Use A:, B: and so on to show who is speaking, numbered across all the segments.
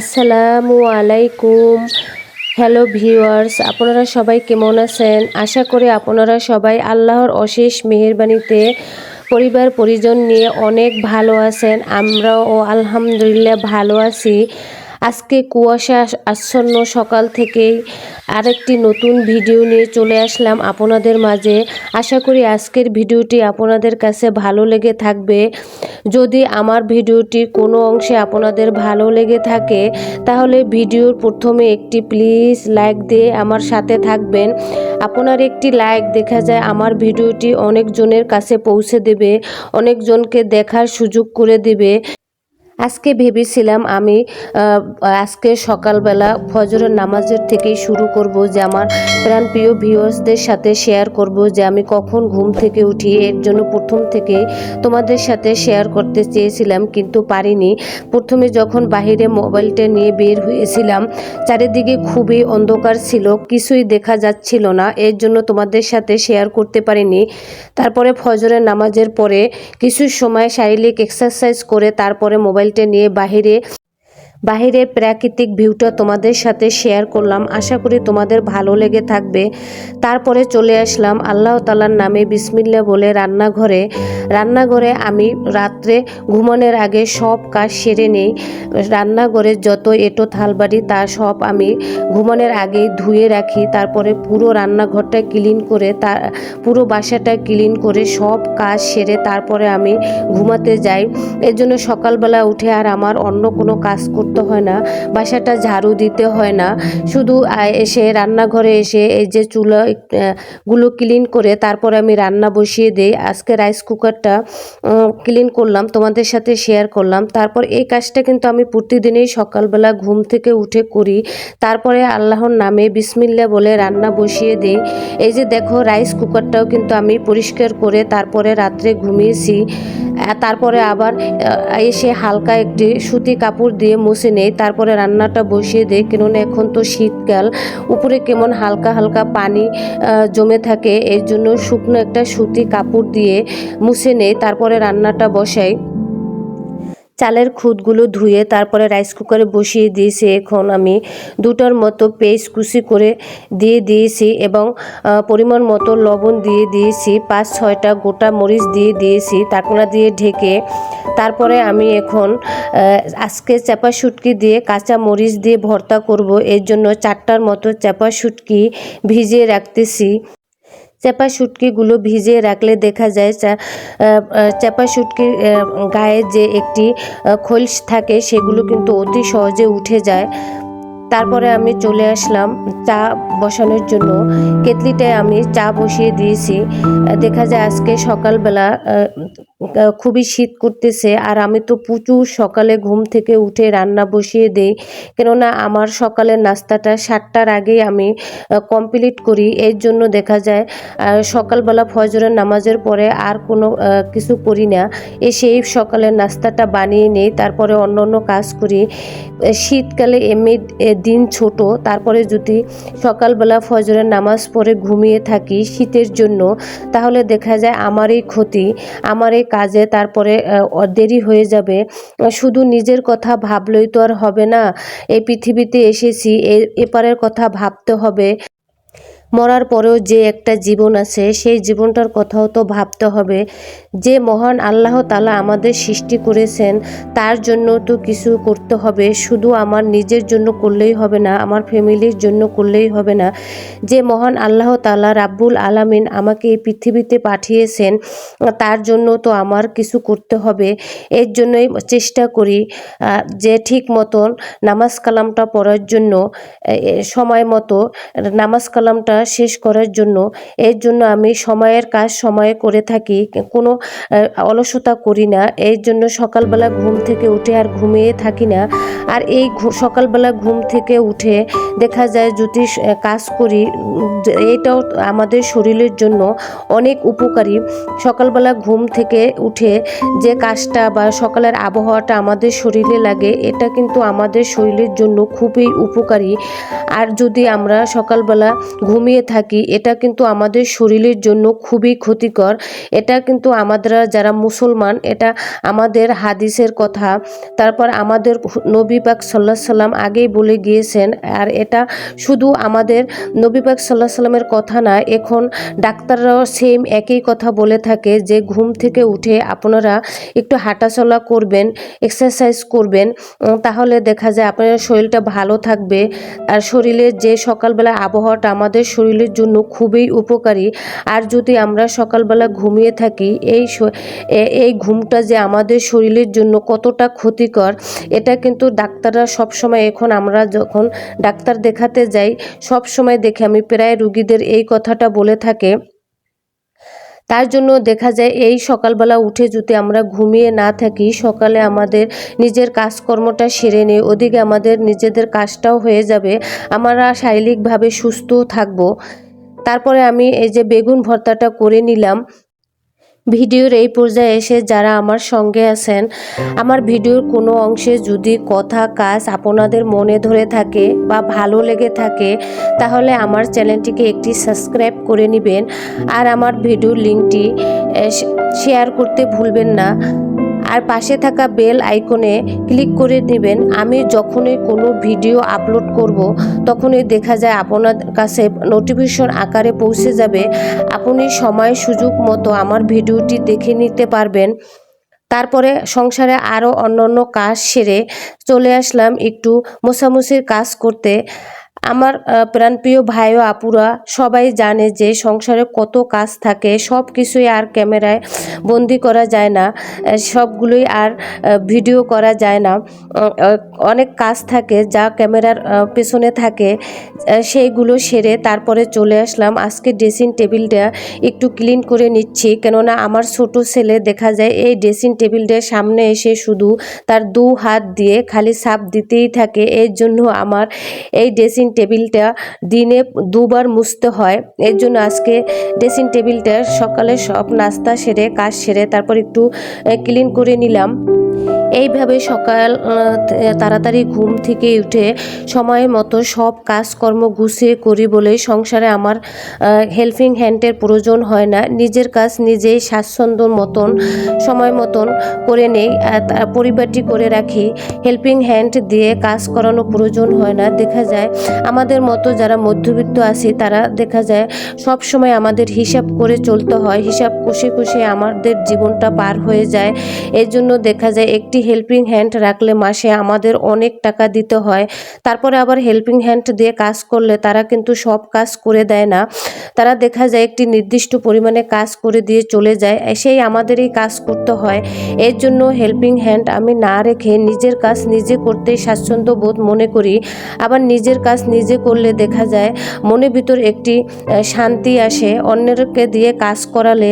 A: আসসালামু আলাইকুম। Hello viewers আপনারা সবাই কেমন আছেন? আশা করি আপনারা সবাই আল্লাহর অশেষ মেহরবানিতে পরিবার, পরিজন নিয়ে অনেক ভালো আছেন। আমরাও আলহামদুলিল্লাহ ভালো আছি। আজকে কুয়াশা আচ্ছন্ন সকাল থেকেই আরেকটি নতুন ভিডিও নিয়ে চলে আসলাম আপনাদের মাঝে। আশা করি আজকের ভিডিওটি আপনাদের কাছে ভালো লেগে থাকবে। যদি আমার ভিডিওটি কোনো অংশে আপনাদের ভালো লেগে থাকে, তাহলে ভিডিওর প্রথমে একটি প্লিজ লাইক দিয়ে আমার সাথে থাকবেন। আপনার একটি লাইক দেখা যায় আমার ভিডিওটি অনেকজনের কাছে পৌঁছে দেবে, অনেকজনকে দেখার সুযোগ করে দেবে। আজকে ভেবেছিলাম আমি আজকে সকালবেলা ফজরের নামাজের থেকেই শুরু করব যে আমার প্রাণপ্রিয় ভিউয়ার্সদের সাথে শেয়ার করব যে আমি কখন ঘুম থেকে উঠি। এর জন্য প্রথম থেকে তোমাদের সাথে শেয়ার করতে চেয়েছিলাম কিন্তু পারিনি। প্রথমে যখন বাহিরে মোবাইলটা নিয়ে বের হয়েছিলাম, চারিদিকে খুবই অন্ধকার ছিল, কিছুই দেখা যাচ্ছিল না। এর জন্য তোমাদের সাথে শেয়ার করতে পারিনি। তারপরে ফজরের নামাজের পরে কিছু সময় শারীরিক এক্সারসাইজ করে তারপরে মোবাইলটা নিয়ে বাহিরে বাহিরের প্রাকৃতিক ভিউটা তোমাদের সাথে শেয়ার করলাম। আশা করি তোমাদের ভালো লেগে থাকবে। তারপরে চলে আসলাম আল্লাহ তালার নামে বিসমিল্লা বলে রান্নাঘরে। রান্নাঘরে আমি রাত্রে ঘুমানোর আগে সব কাজ সেরে নেই। রান্নাঘরের যত এটো থালবাড়ি, তা সব আমি ঘুমানোর আগেই ধুয়ে রাখি। তারপরে পুরো রান্নাঘরটা ক্লিন করে তার পুরো বাসাটা ক্লিন করে সব কাজ সেরে তারপরে আমি ঘুমাতে যাই। এর জন্য সকালবেলা উঠে আর আমার অন্য কোনো কাজ করতে হয় না, বাসাটা ঝাড়ু দিতে হয় না। শুধু এসে রান্নাঘরে এসে এই যে চুলা গুলো ক্লিন করে তারপরে আমি রান্না বসিয়ে দিই। আজকে রাইস কুকারটা ক্লিন করলাম, তোমাদের সাথে শেয়ার করলাম। তারপর এই কাজটা কিন্তু আমি প্রতিদিনই সকালবেলা ঘুম থেকে উঠে করি। তারপরে আল্লাহর নামে বিসমিল্লা বলে রান্না বসিয়ে দেই। এই যে দেখো রাইস কুকারটাও কিন্তু আমি পরিষ্কার করে তারপরে রাত্রে ঘুমিয়েছি। তারপরে আবার এসে হালকা একটি সুতি কাপড় দিয়ে মুছে নেই, তারপরে রান্নাটা বসিয়ে দেয়। কেননা এখন তো শীতকাল, উপরে কেমন হালকা হালকা পানি জমে থাকে, এর জন্য শুকনো একটা সুতি কাপড় দিয়ে মুছে নেই তারপরে রান্নাটা বসাই চালের খুদগুলো ধুয়ে তারপরে রাইস কুকারে বসিয়ে দিয়েছি। এখন আমি দুটোর মতো পেস্ট কুচি করে দিয়ে দিয়েছি এবং পরিমাণ মতো লবণ দিয়ে দিয়েছি। পাঁচ, ছয়টা গোটা মরিচ দিয়ে দিয়েছি টাকনা দিয়ে ঢেকে তারপরে আমি এখন আজকে চাপা শুটকি দিয়ে কাঁচা মরিচ দিয়ে ভর্তা করব। এর জন্য চারটার মতো চাপা শুটকি ভিজিয়ে রাখতেছি। চাপা শুটকিগুলো ভিজিয়ে রাখলে দেখা যায় চাপা শুটকির গায়ে যে একটি খোলস থাকে সেগুলো কিন্তু অতি সহজে উঠে যায়। তারপরে আমি চলে আসলাম চা বসানোর জন্য। কেতলিটায় আমি চা বসিয়ে দিয়েছি। দেখা যায় আজকে সকালবেলা খুবই শীত করতেছে। আর আমি তো প্রচুর সকালে ঘুম থেকে উঠে রান্না বসিয়ে দেই। কেননা আমার সকালের নাস্তাটা সাতটার আগেই আমি কমপ্লিট করি। এর জন্য দেখা যায় সকালবেলা ফজরের নামাজের পরে আর কোনো কিছু করি না। এ সেই সকালের নাস্তাটা বানিয়ে নেই, তারপরে অন্য অন্য কাজ করি। শীতকালে এমনি দিন ছোট, তারপরে যদি সকালবেলা ফজরের নামাজ পড়ে ঘুমিয়ে থাকি শীতের জন্য, তাহলে দেখা যায় আমারই ক্ষতি। আমার এই কাজে, তারপরে দেরি হয়ে যাবে। শুধু নিজের কথা ভাবলেই তো আর হবে না। এই পৃথিবীতে এসেছি এপারের কথা ভাবতে হবে। মরার পরেও যে একটা জীবন আছে, সেই জীবনটার কথাও তো ভাবতে হবে। যে মহান আল্লাহ তালা আমাদের সৃষ্টি করেছেন, তার জন্য তো কিছু করতে হবে। শুধু আমার নিজের জন্য করলেই হবে না, আমার ফ্যামিলির জন্য করলেই হবে না। যে মহান আল্লাহ তালা রাব্বুল আলামিন আমাকে এই পৃথিবীতে পাঠিয়েছেন, তার জন্য তো আমার কিছু করতে হবে। এর জন্যই চেষ্টা করি যে ঠিক মতন নামাজ কালামটা পড়ার জন্য সময় মতো নামাজ কালামটা শেষ করার জন্য। এর জন্য আমি সময়ের কাজ সময়ে করে থাকি, কোনো অলসতা করি না। এর জন্য সকালবেলা ঘুম থেকে উঠে আর ঘুমিয়ে থাকি না। আর এই সকালবেলা ঘুম থেকে উঠে দেখা যায় যদি কাজ করি এটাও আমাদের শরীরের জন্য অনেক উপকারী। সকালবেলা ঘুম থেকে উঠে যে কাজটা বা সকালের আবহাওয়াটা আমাদের শরীরে লাগে, এটা কিন্তু আমাদের শরীরের জন্য খুবই উপকারী। আর যদি আমরা সকালবেলা ঘুমিয়ে ঘুমিয়ে থাকি, এটা কিন্তু আমাদের শরীরের জন্য খুবই ক্ষতিকর। এটা কিন্তু আমাদের যারা মুসলমান, এটা আমাদের হাদিসের কথা। তারপর আমাদের নবী পাক সাল্লাহ সাল্লাম আগেই বলে গিয়েছেন, আর এটা শুধু আমাদের নবী পাক সাল্লাহ সাল্লামের কথা না, এখন ডাক্তাররাও সেম একই কথা বলে থাকে যে, ঘুম থেকে উঠে আপনারা একটু হাঁটাচলা করবেন এক্সারসাইজ করবেন তাহলে দেখা যায় আপনার শরীরটা ভালো থাকবে। আর শরীরের যে সকালবেলা আবহাওয়াটা আমাদের শরীরের জন্য খুবই উপকারী। আর যদি আমরা সকালবেলা ঘুমিয়ে থাকি, এই এই ঘুমটা যে আমাদের শরীরের জন্য কতটা ক্ষতিকর, এটা কিন্তু ডাক্তাররা সব সময় এখন আমরা যখন ডাক্তার দেখাতে যাই সব সময় দেখে আমি প্রায় রুগীদের এই কথাটা বলে থাকে। তার জন্য দেখা যায় এই সকালবেলা উঠে যদি আমরা ঘুমিয়ে না থাকি, সকালে আমাদের নিজের কাজকর্মটা সেরে নিই ওদিকে আমাদের নিজেদের কাজটাও হয়ে যাবে। আমরা শারীরিকভাবে সুস্থ থাকব। তারপরে আমি এই যে বেগুন ভর্তাটা করে নিলাম। ভিডিওর এই পর্যায়ে এসে যারা আমার সঙ্গে আছেন, আমার ভিডিওর কোনো অংশে যদি কথা, কাজ আপনাদের মনে ধরে থাকে বা ভালো লেগে থাকে, তাহলে আমার চ্যানেলটিকে একটি সাবস্ক্রাইব করে নেবেন। আর আমার ভিডিওর লিঙ্কটি শেয়ার করতে ভুলবেন না। আর পাশে থাকা বেল আইকনে ক্লিক করে নেবেন। আমি যখনই কোনো ভিডিও আপলোড করব, তখনই দেখা যায় আপনার কাছে নোটিফিকেশন আকারে পৌঁছে যাবে। আপনি সময় সুযোগ মতো আমার ভিডিওটি দেখে নিতে পারবেন। তারপরে সংসারে আরও অন্যান্য কাজ সেরে চলে আসলাম একটু মোছামুছির কাজ করতে। আমার প্রাণপ্রিয় ভাই ও আপুরা সবাই জানে যে সংসারে কত কাজ থাকে সব কিছুই আর ক্যামেরায় বন্দি করা যায় না সবগুলোই আর ভিডিও করা যায় না অনেক কাজ থাকে যা ক্যামেরার পেছনে থাকে সেইগুলো সেরে তারপরে চলে আসলাম। আজকে ড্রেসিং টেবিলটা একটু ক্লিন করে নিচ্ছি, কেননা আমার ছোট ছেলে দেখা যায় এই ড্রেসিং টেবিলটার সামনে এসে শুধু তার দু হাত দিয়ে খালি সাপ দিতেই থাকে, এর জন্য আমার এই ড্রেসিং টেবিলটা দিনে দুবার মুছতে হয়। এর জন্য আজকে ড্রেসিং টেবিলটা সকালে সব নাস্তা সেরে, কাজ সেরে, তারপর একটু ক্লিন করে নিলাম। এইভাবে সকাল তাড়াতাড়ি ঘুম থেকে উঠে সময় মতো সব কাজকর্ম গুছিয়ে করি বলেই সংসারে আমার হেল্পিং হ্যান্ডের প্রয়োজন হয় না। নিজের কাজ নিজেই স্বাচ্ছন্দ্য মতন, সময় মতন করে নেই। পরিপাটি করে রাখি। হেল্পিং হ্যান্ড দিয়ে কাজ করানো প্রয়োজন হয় না। দেখা যায় আমাদের মতো যারা মধ্যবিত্ত আছি, তারা দেখা যায় সব সময় আমাদের হিসাব করে চলতে হয়। হিসাব কষে কষে আমাদের জীবনটা পার হয়ে যায়। এর জন্য দেখা যায় একটি হেল্পিং হ্যান্ড রাখলে মাসে আমাদের অনেক টাকা দিতে হয়। তারপরে আবার হেল্পিং হ্যান্ড দিয়ে কাজ করলে তারা কিন্তু সব কাজ করে দেয় না। তারা দেখা যায় একটি নির্দিষ্ট পরিমাণে কাজ করে দিয়ে চলে যায়। সেই আমাদেরই কাজ করতে হয়। এর জন্য হেল্পিং হ্যান্ড আমি না রেখে নিজের কাজ নিজে করতে স্বাচ্ছন্দ্য বোধ মনে করি। আবার নিজের কাজ নিজে করলে দেখা যায় মনের ভিতর একটি শান্তি আসে। অন্যেরকে দিয়ে কাজ করালে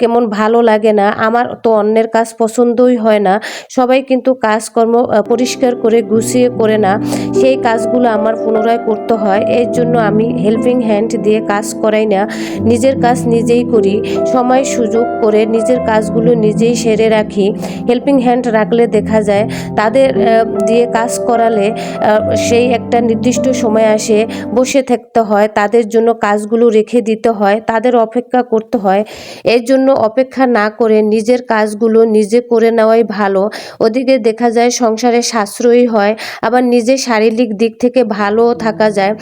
A: কেমন ভালো লাগে না। আমার তো অন্যের কাজ পছন্দই হয় না। সবাই কিন্তু কাজকর্ম পরিষ্কার করে গুছিয়ে করে না, সেই কাজগুলো আমার পুনরায় করতে হয়। এর জন্য আমি হেল্পিং হ্যান্ড দিয়ে কাজ করাই না, নিজের কাজ নিজেই করি, সময় সুযোগ করে নিজের কাজগুলো নিজেই সেরে রাখি। হেল্পিং হ্যান্ড রাখলে দেখা যায়, তাদের দিয়ে কাজ করালে সেই একটা নির্দিষ্ট সময় আসে, বসে থাকতে হয়, তাদের জন্য কাজগুলো রেখে দিতে হয়, তাদের অপেক্ষা করতে হয়। এর জন্য অপেক্ষা না করে নিজের কাজগুলো নিজে করে নেওয়াই ভালো। ওদিকে দেখা যায় সংসারে সাশ্রয়ী হয়, আবার নিজে শারীরিক দিক থেকে ভালোও থাকা যায়।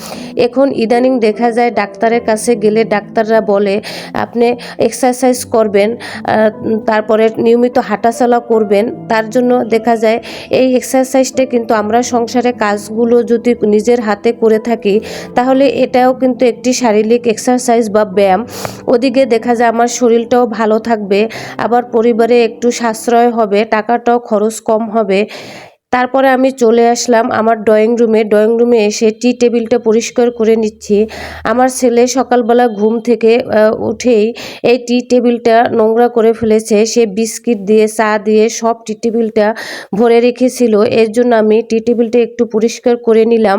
A: এখন ইদানিং দেখা যায় ডাক্তারের কাছে গেলে ডাক্তাররা বলে, আপনি এক্সারসাইজ করবেন তারপরে নিয়মিত হাঁটাচলা করবেন। তার জন্য দেখা যায় এই এক্সারসাইজটা কিন্তু আমরা সংসারে কাজগুলো যদি নিজের হাতে করে থাকি, তাহলে এটাও কিন্তু একটি শারীরিক এক্সারসাইজ বা ব্যায়াম। ওদিকে দেখা যায় আমার শরীরটাও ভালো থাকবে, আবার পরিবারে একটু সাশ্রয় হবে, টাকাটাও খরচ কম হবে। তারপরে আমি চলে আসলাম আমার ড্রয়িং রুমে। ড্রয়িং রুমে এসে টি টেবিলটা পরিষ্কার করে নিচ্ছি। আমার ছেলে সকালবেলা ঘুম থেকে উঠেই এই টি টেবিলটা নোংরা করে ফেলেছে। সে বিস্কিট দিয়ে, চা দিয়ে সব টি টেবিলটা ভরে রেখেছিল। এর জন্য আমি টি টেবিলটা একটু পরিষ্কার করে নিলাম।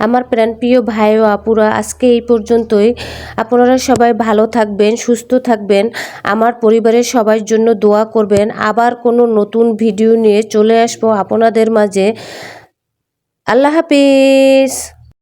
A: আমার প্রাণপ্রিয় ভাই ও আপুরা, আজকে এই পর্যন্তই। আপনারা সবাই ভালো থাকবেন, সুস্থ থাকবেন। আমার পরিবারের সবার জন্য দোয়া করবেন। আবার কোনো নতুন ভিডিও নিয়ে চলে আসব আপনাদের মাঝে। আল্লাহ হাফিজ।